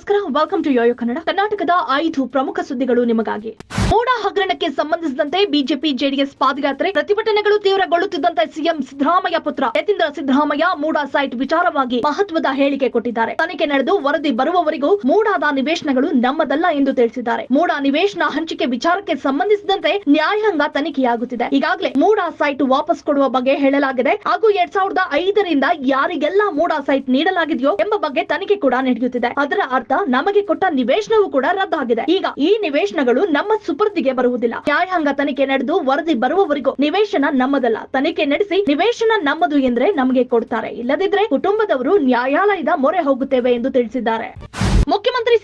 ನಮಸ್ಕಾರ. Welcome to Yoyo Kannada ಕರ್ನಾಟಕದ ಐದು ಪ್ರಮುಖ ಸುದ್ದಿಗಳು ನಿಮಗಾಗಿ. ಮೋಡ ಹಗರಣಕ್ಕೆ ಸಂಬಂಧಿಸಿದಂತೆ ಬಿಜೆಪಿ, ಜೆಡಿಎಸ್ ಪಾದಯಾತ್ರೆ ಪ್ರತಿಭಟನೆಗಳು ತೀವ್ರಗೊಳ್ಳುತ್ತಿದ್ದಂತೆ ಸಿಎಂ ಸಿದ್ದರಾಮಯ್ಯ ಪುತ್ರ ಯತೀಂದ್ರ ಸಿದ್ದರಾಮಯ್ಯ ಮೂಡ ಸೈಟ್ ವಿಚಾರವಾಗಿ ಮಹತ್ವದ ಹೇಳಿಕೆ ಕೊಟ್ಟಿದ್ದಾರೆ. ತನಿಖೆ ನಡೆದು ವರದಿ ಬರುವವರೆಗೂ ಮೂಡಾದ ನಿವೇಶನಗಳು ನಮ್ಮದಲ್ಲ ಎಂದು ತಿಳಿಸಿದ್ದಾರೆ. ಮೂಡ ನಿವೇಶನ ಹಂಚಿಕೆ ವಿಚಾರಕ್ಕೆ ಸಂಬಂಧಿಸಿದಂತೆ ನ್ಯಾಯಾಂಗ ತನಿಖೆಯಾಗುತ್ತಿದೆ. ಈಗಾಗಲೇ ಮೂಡ ಸೈಟ್ ವಾಪಸ್ ಕೊಡುವ ಬಗ್ಗೆ ಹೇಳಲಾಗಿದೆ. ಹಾಗೂ ಎರಡ್ ಸಾವಿರದ ಐದರಿಂದ ಯಾರಿಗೆಲ್ಲ ಮೂಡ ಸೈಟ್ ನೀಡಲಾಗಿದೆಯೋ ಎಂಬ ಬಗ್ಗೆ ತನಿಖೆ ಕೂಡ ನಡೆಯುತ್ತಿದೆ. ಅದರ ಅರ್ಥ ನಮಗೆ ಕೊಟ್ಟ ನಿವೇಶನವೂ ಕೂಡ ರದ್ದಾಗಿದೆ. ಈಗ ಈ ನಿವೇಶನಗಳು ನಮ್ಮ ಸುಪರ್ದಿಗೆ ಬರುವುದಿಲ್ಲ. ನ್ಯಾಯಾಂಗ ತನಿಖೆ ನಡೆದು ವರದಿ ಬರುವವರೆಗೂ ನಿವೇಶನ ನಮ್ಮದಲ್ಲ. ತನಿಖೆ ನಡೆಸಿ ನಿವೇಶನ ನಮ್ಮದು ಎಂದ್ರೆ ನಮಗೆ ಕೊಡ್ತಾರೆ. ಇಲ್ಲದಿದ್ರೆ ಕುಟುಂಬದವರು ನ್ಯಾಯಾಲಯದ ಮೊರೆ ಹೋಗುತ್ತೇವೆ ಎಂದು ತಿಳಿಸಿದ್ದಾರೆ.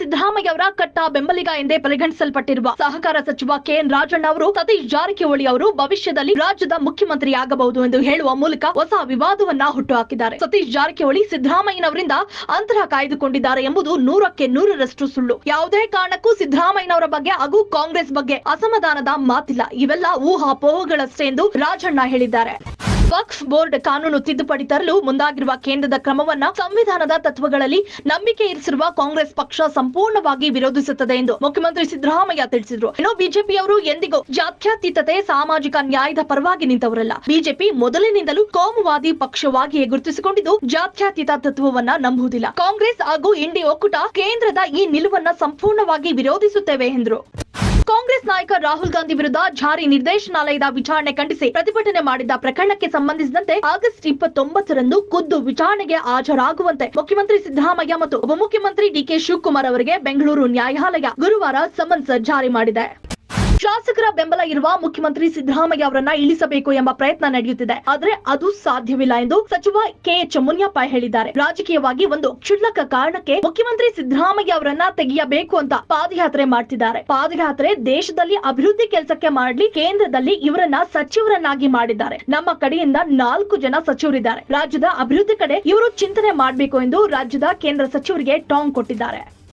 ಸಿದ್ದರಾಮಯ್ಯ ಅವರ ಕಟ್ಟ ಬೆಂಬಲಿಗ ಎಂದೇ ಪರಿಗಣಿಸಲ್ಪಟ್ಟಿರುವ ಸಹಕಾರ ಸಚಿವ ಕೆಎನ್ ರಾಜಣ್ಣ ಅವರು ಸತೀಶ್ ಜಾರಕಿಹೊಳಿ ಅವರು ಭವಿಷ್ಯದಲ್ಲಿ ರಾಜ್ಯದ ಮುಖ್ಯಮಂತ್ರಿ ಆಗಬಹುದು ಎಂದು ಹೇಳುವ ಮೂಲಕ ಹೊಸ ವಿವಾದವನ್ನ ಹುಟ್ಟುಹಾಕಿದ್ದಾರೆ. ಸತೀಶ್ ಜಾರಕಿಹೊಳಿ ಸಿದ್ದರಾಮಯ್ಯನವರಿಂದ ಅಂತರ ಕಾಯ್ದುಕೊಂಡಿದ್ದಾರೆ ಎಂಬುದು ನೂರಕ್ಕೆ ನೂರರಷ್ಟು ಸುಳ್ಳು. ಯಾವುದೇ ಕಾರಣಕ್ಕೂ ಸಿದ್ದರಾಮಯ್ಯನವರ ಬಗ್ಗೆ ಹಾಗೂ ಕಾಂಗ್ರೆಸ್ ಬಗ್ಗೆ ಅಸಮಾಧಾನದ ಮಾತಿಲ್ಲ. ಇವೆಲ್ಲ ಊಹಾಪೋಹಗಳಷ್ಟೇ ಎಂದು ರಾಜಣ್ಣ ಹೇಳಿದ್ದಾರೆ. ವಕ್ಫ್ ಬೋರ್ಡ್ ಕಾನೂನು ತಿದ್ದುಪಡಿ ತರಲು ಮುಂದಾಗಿರುವ ಕೇಂದ್ರದ ಕ್ರಮವನ್ನ ಸಂವಿಧಾನದ ತತ್ವಗಳಲ್ಲಿ ನಂಬಿಕೆ ಇರಿಸಿರುವ ಕಾಂಗ್ರೆಸ್ ಪಕ್ಷ ಸಂಪೂರ್ಣವಾಗಿ ವಿರೋಧಿಸುತ್ತದೆ ಎಂದು ಮುಖ್ಯಮಂತ್ರಿ ಸಿದ್ದರಾಮಯ್ಯ ತಿಳಿಸಿದರು. ಇನ್ನು ಬಿಜೆಪಿಯವರು ಎಂದಿಗೂ ಜಾತ್ಯತೀತತೆ, ಸಾಮಾಜಿಕ ನ್ಯಾಯದ ಪರವಾಗಿ ನಿಂತವರಲ್ಲ. ಬಿಜೆಪಿ ಮೊದಲಿನಿಂದಲೂ ಕೋಮುವಾದಿ ಪಕ್ಷವಾಗಿಯೇ ಗುರುತಿಸಿಕೊಂಡಿದ್ದು ಜಾತ್ಯತೀತ ತತ್ವವನ್ನ ನಂಬುವುದಿಲ್ಲ. ಕಾಂಗ್ರೆಸ್ ಹಾಗೂ ಇಂಡಿ ಒಕ್ಕೂಟ ಕೇಂದ್ರದ ಈ ನಿಲುವನ್ನ ಸಂಪೂರ್ಣವಾಗಿ ವಿರೋಧಿಸುತ್ತೇವೆ ಎಂದರು. ಕಾಂಗ್ರೆಸ್ ನಾಯಕ ರಾಹುಲ್ ಗಾಂಧಿ ವಿರುದ್ಧ ಜಾರಿ ನಿರ್ದೇಶನಾಲಯದ ವಿಚಾರಣೆ ಖಂಡಿಸಿ ಪ್ರತಿಭಟನೆ ಮಾಡಿದ್ದ ಪ್ರಕರಣಕ್ಕೆ ಸಂಬಂಧಿಸಿದಂತೆ ಆಗಸ್ಟ್ ಇಪ್ಪತ್ತೊಂಬತ್ತರಂದು ಖುದ್ದು ವಿಚಾರಣೆಗೆ ಹಾಜರಾಗುವಂತೆ ಮುಖ್ಯಮಂತ್ರಿ ಸಿದ್ದರಾಮಯ್ಯ ಮತ್ತು ಉಪಮುಖ್ಯಮಂತ್ರಿ ಡಿಕೆ ಶಿವಕುಮಾರ್ ಅವರಿಗೆ ಬೆಂಗಳೂರು ನ್ಯಾಯಾಲಯ ಗುರುವಾರ ಸಮನ್ಸ್ ಜಾರಿ ಮಾಡಿದೆ. ಶಾಸಕರ ಬೆಂಬಲ ಇರುವ ಮುಖ್ಯಮಂತ್ರಿ ಸಿದ್ದರಾಮಯ್ಯ ಅವರನ್ನ ಇಳಿಸಬೇಕು ಎಂಬ ಪ್ರಯತ್ನ ನಡೆಯುತ್ತಿದೆ. ಆದರೆ ಅದು ಸಾಧ್ಯವಿಲ್ಲ ಎಂದು ಸಚಿವ ಕೆಎಚ್ ಮುನಿಯಪ್ಪ ಹೇಳಿದ್ದಾರೆ. ರಾಜಕೀಯವಾಗಿ ಒಂದು ಕ್ಷುಲ್ಲಕ ಕಾರಣಕ್ಕೆ ಮುಖ್ಯಮಂತ್ರಿ ಸಿದ್ದರಾಮಯ್ಯ ಅವರನ್ನ ತೆಗೆಯಬೇಕು ಅಂತ ಪಾದಯಾತ್ರೆ ಮಾಡ್ತಿದ್ದಾರೆ. ಪಾದಯಾತ್ರೆ ದೇಶದಲ್ಲಿ ಅಭಿವೃದ್ಧಿ ಕೆಲಸಕ್ಕೆ ಮಾಡಲಿ, ಕೇಂದ್ರದಲ್ಲಿ ಇವರನ್ನ ಸಚಿವರನ್ನಾಗಿ ಮಾಡಿದ್ದಾರೆ. ನಮ್ಮ ಕಡೆಯಿಂದ ನಾಲ್ಕು ಜನ ಸಚಿವರಿದ್ದಾರೆ. ರಾಜ್ಯದ ಅಭಿವೃದ್ಧಿ ಕಡೆ ಇವರು ಚಿಂತನೆ ಮಾಡಬೇಕು ಎಂದು ರಾಜ್ಯದ ಕೇಂದ್ರ ಸಚಿವರಿಗೆ ಟಾಂಗ್ ಕೊಟ್ಟಿದ್ದಾರೆ.